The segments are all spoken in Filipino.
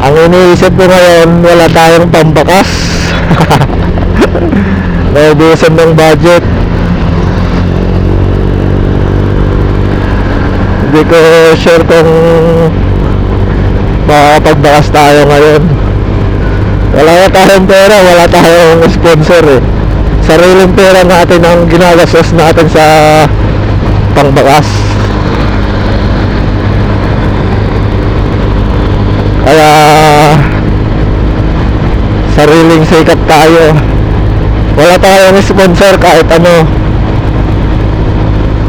Ang iniisip ko ngayon, wala tayong pambakas. Naubusan ng budget. Hindi ko sure kung makakapagbakas tayo ngayon. Wala na tayong pera, wala tayong sponsor eh. Sariling pera natin ang ginagastos natin sa pangbakas. Kaya sariling sikat tayo. Wala tayong sponsor kahit ano.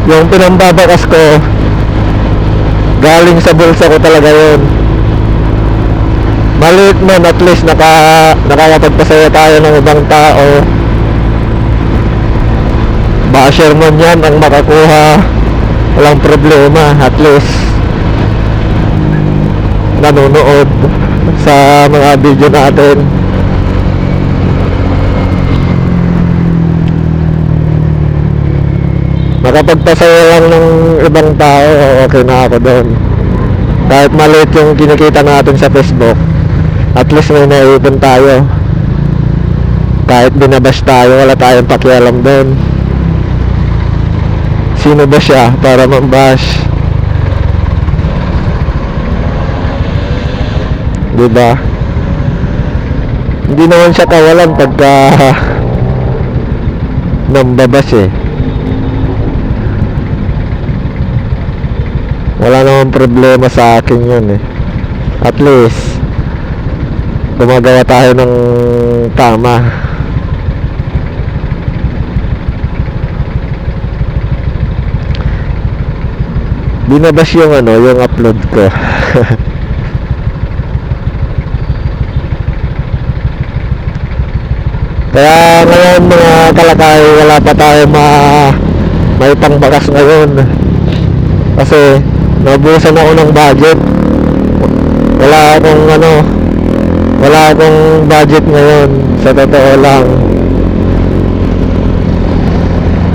Yung pinambabakas ko galing sa bulsa ko talaga yun. Maliit man at least naka, nakakapagpasaya tayo ng ibang tao. Basher man yan ang makakuha. Walang problema at least nanonood sa mga video natin. Makapagpasaya lang ng ibang tao, okay na ako doon. Kahit maliit yung kinikita natin sa Facebook, at least may naipon tayo. Kahit binabash tayo, wala tayong pakialam doon. Sino ba siya para mambash? Di ba? Hindi naman siya kawalan pagka nambabas eh. Wala namang problema sa akin yun eh. At least, gumagawa tayo ng tama. Binabas yung ano, yung upload ko. Kaya ngayon mga kalakay, wala pa tayo ma may pangbakas ngayon. Kasi naubusan ako ng budget. Wala akong ano, wala akong budget ngayon sa totoo lang.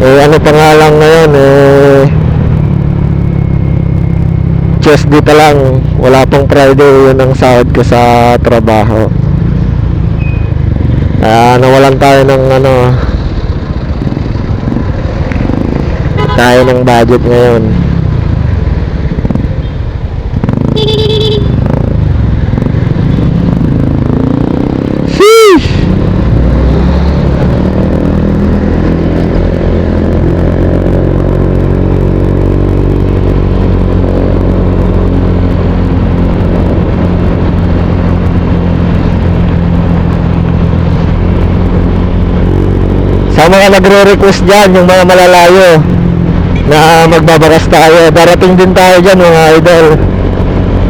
Eh ano pa nga lang ngayon eh just dito lang wala pang Friday yun ang sahod ko sa trabaho kaya nawalan tayo ng ano tayo ng budget ngayon Sheesh! Sa mga nagre-request dyan, yung mga malalayo na magbabakas tayo, darating din tayo dyan mga idol.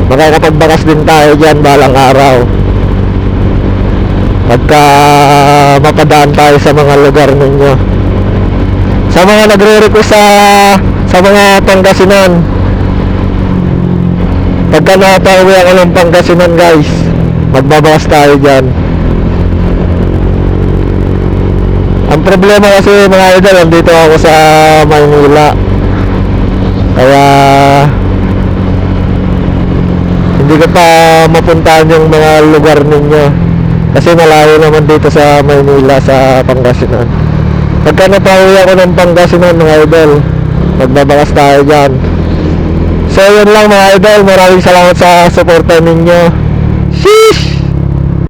Makakapagbakas din tayo dyan balang araw. Pagka mapadaan tayo sa mga lugar ninyo. Sa mga nagre-request sa, sa mga Pangasinan, pagka nakatauwi ako ng Pangasinan guys, magbabakas tayo dyan. Ang problema kasi mga idol, nandito ako sa Maynila. Kaya hindi ko pa mapuntahan yung mga lugar ninyo. Kasi malayo naman dito sa Maynila, sa Pangasinan. Pagka napauwi ako ng Pangasinan mga idol, magbabakas tayo dyan. So yun lang mga idol, maraming salamat sa suporta ninyo.